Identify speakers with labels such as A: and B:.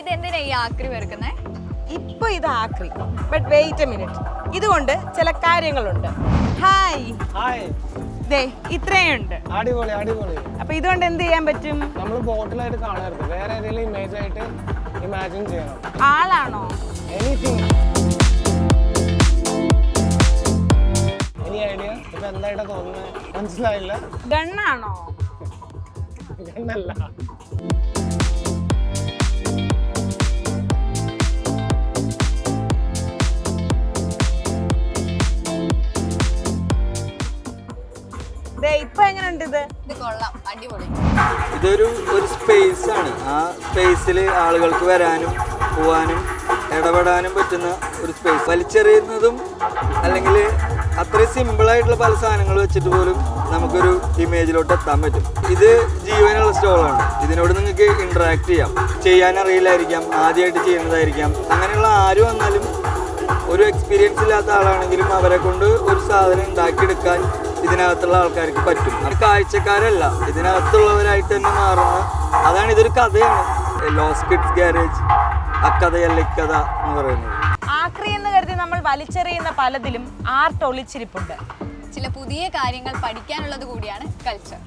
A: ഇതെന്തിനാ ഈ ആക്രി വെറുക്കുന്നേ?
B: ഇപ്പൊ ഇത് ആക്രി ബട്ട് വെയിറ്റ് എ മിനിറ്റ് ഇതുകൊണ്ട് ചില കാര്യങ്ങളുണ്ട്. ഹായ്
C: ഹായ്
B: ദേ ഇത്രയുണ്ട്.
C: അടിപൊളി അടിപൊളി.
B: അപ്പൊ ഇതുകൊണ്ട് എന്ത് ചെയ്യാൻ പറ്റും?
C: നമ്മൾ ബോട്ടിലായിട്ട് കാണരുത്. വേറെ ഏതെങ്കിലും ഇമേജ് ആയിട്ട് ഇമാജിൻ ചെയ്യണം.
B: ആളാണോ?
C: എനിത്തിങ് എനി ഐഡിയ ഇപ്പൊ എന്തായിട്ടാ തോന്നുന്നത് മനസ്സിലായില്ല.
B: ഗണ്ണാണോ?
C: എന്നല്ല
B: ഇപ്പൊ എങ്ങനെയുണ്ട് ഇത്?
A: ഇത് കൊള്ളാം. അടിപൊളി.
D: ഇതൊരു ഒരു സ്പേസ് ആണ്. ആ സ്പേസിൽ ആളുകൾക്ക് വരാനും പോവാനും ഇടപെടാനും പറ്റുന്ന ഒരു സ്പേസ് വലിച്ചെറിയുന്നതും അല്ലെങ്കിൽ അത്രയും സിമ്പിളായിട്ടുള്ള പല സാധനങ്ങൾ വെച്ചിട്ട് പോലും നമുക്കൊരു ഇമേജിലോട്ട് എത്താൻ പറ്റും. ഇത് ജീവനുള്ള സ്റ്റോളാണ് ഇതിനോട് നിങ്ങൾക്ക് ഇൻട്രാക്ട് ചെയ്യാം. ചെയ്യാൻ അറിയില്ലായിരിക്കാം. ആദ്യമായിട്ട് ചെയ്യുന്നതായിരിക്കാം. അങ്ങനെയുള്ള ആര് വന്നാലും ഒരു എക്സ്പീരിയൻസ് ഇല്ലാത്ത ആളാണെങ്കിലും അവരെ കൊണ്ട് ഒരു സാധനം ഉണ്ടാക്കിയെടുക്കാൻ ഇതിനകത്തുള്ള ആൾക്കാർക്ക് പറ്റും. അത് കാഴ്ചക്കാരല്ല. ഇതിനകത്തുള്ളവരായിട്ട് തന്നെ മാറുന്ന അതാണ് ഇതൊരു കഥയാണ്. ലോസ് കിഡ്സ് ഗാരേജ് അക്കഥയല്ല ഇക്കഥ എന്ന് പറയുന്നത്.
B: ആക്രി എന്ന് കരുതി നമ്മൾ വലിച്ചെറിയുന്ന പലതിലും ആർട്ട് ഒളിച്ചിരിപ്പുണ്ട്.
A: ചില പുതിയ കാര്യങ്ങൾ പഠിക്കാനുള്ളത് കൂടിയാണ് കൾച്ചർ